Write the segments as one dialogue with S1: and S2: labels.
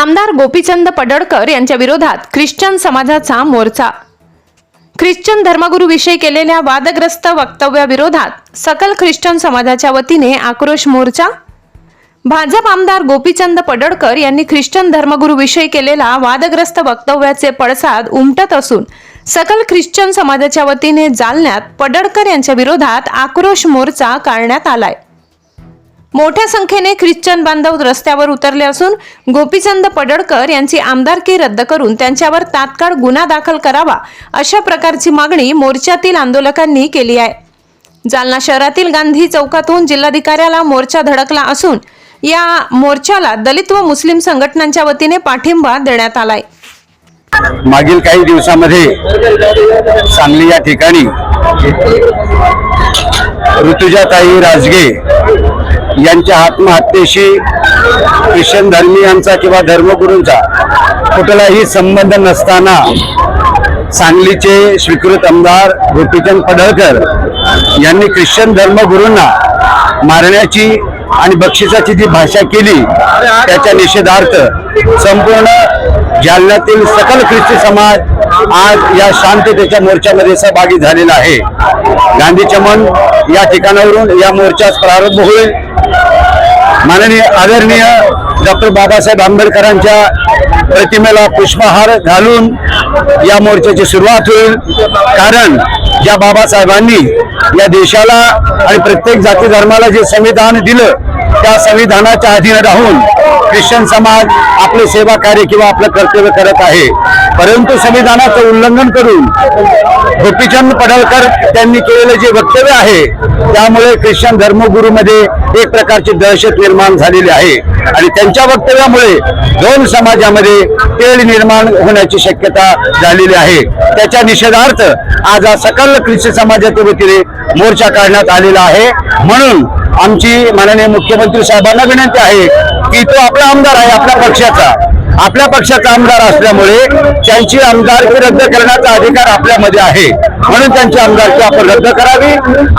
S1: आमदार गोपीचंद पडळकर यांच्या विरोधात ख्रिश्चन समाजाचा मोर्चा. ख्रिश्चन धर्मगुरूविषयी केलेल्या वादग्रस्त वक्तव्याविरोधात सकल ख्रिश्चन समाजाच्या वतीने आक्रोश मोर्चा. भाजप आमदार गोपीचंद पडळकर यांनी ख्रिश्चन धर्मगुरूविषयी केलेला वादग्रस्त वक्तव्याचे पडसाद उमटत असून सकल ख्रिश्चन समाजाच्या वतीने जालन्यात पडळकर यांच्या विरोधात आक्रोश मोर्चा काढण्यात आलाय. मोठ्या संख्येने ख्रिश्चन बांधव रस्त्यावर उतरले असून गोपीचंद पडळकर यांची आमदारकी रद्द करून त्यांच्यावर तात्काळ गुन्हा दाखल करावा अशा प्रकारची मागणी मोर्चातील आंदोलकांनी केली आहे. जालना शहरातील गांधी चौकातून जिल्हाधिकाऱ्याला मोर्चा धडकला असून या मोर्चाला दलित व मुस्लिम संघटनांच्या वतीने पाठिंबा देण्यात आलाय.
S2: मागील काही दिवसामध्ये सांगली या ठिकाणी ऋतुजाताई राजगे यांच्या आत्महत्येशी ख्रिश्चन धर्मीयांचा किंवा धर्मगुरूंचा कुठलाही संबंध नसताना सांगलीचे स्वीकृत आमदार गोपीचंद पडळकर यांनी ख्रिश्चन धर्मगुरूंना मारण्याची आणि बक्षिसाची जी भाषा केली त्याच्या निषेधार्थ संपूर्ण जालन्यातील सकल ख्रिस्ती समाज आज या शांततेच्या मोर्चामध्ये सहभागी झालेला आहे. गांधी चमन या ठिकाणावरून या मोर्चास प्रारंभ होईल. माननीय आदरणीय डॉक्टर बाबासाहेब आंबेडकरांच्या प्रतिमेला पुष्पहार घालून या मोर्चाची सुरुवात होईल. कारण ज्या बाबासाहेबांनी या देशाला आणि प्रत्येक जाती धर्माला जे संविधान दिलं त्या संविधानाच्या अधीन राहून ख्रिश्चन समाज आपले सेवा कार्य किंवा आपलं कर्तव्य करत आहे. परंतु संविधानाचं उल्लंघन करून गोपीचंद पडळकर त्यांनी केलेलं जे वक्तव्य आहे त्यामुळे ख्रिश्चन धर्मगुरूमध्ये एक प्रकारची दहशत निर्माण झालेली आहे. आणि त्यांच्या वक्तव्यामुळे दोन समाजामध्ये तेढ निर्माण होण्याची शक्यता झालेली आहे. त्याच्या निषेधार्थ आज हा सकल ख्रिश्चन समाजाच्या वतीने मोर्चा काढण्यात आलेला आहे. म्हणून आमची माननीय मुख्यमंत्री साहेबांना विनंती आहे की तो आपला आमदार आहे आपल्या पक्षाचा. आपल्या पक्षाचा आमदार असल्यामुळे त्यांची आमदारकी रद्द करण्याचा अधिकार आपल्यामध्ये आहे. म्हणून त्यांची आमदारकी आपण रद्द करावी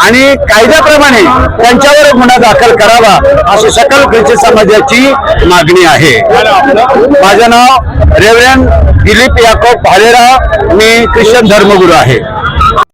S2: आणि कायद्याप्रमाणे त्यांच्यावर गुन्हा दाखल करावा अशी सकल ख्रिस्ती समाजाची मागणी आहे. माझं नाव रेव्हरंड दिलीप याकोब भालेराव. मी ख्रिश्चन धर्मगुरू आहे.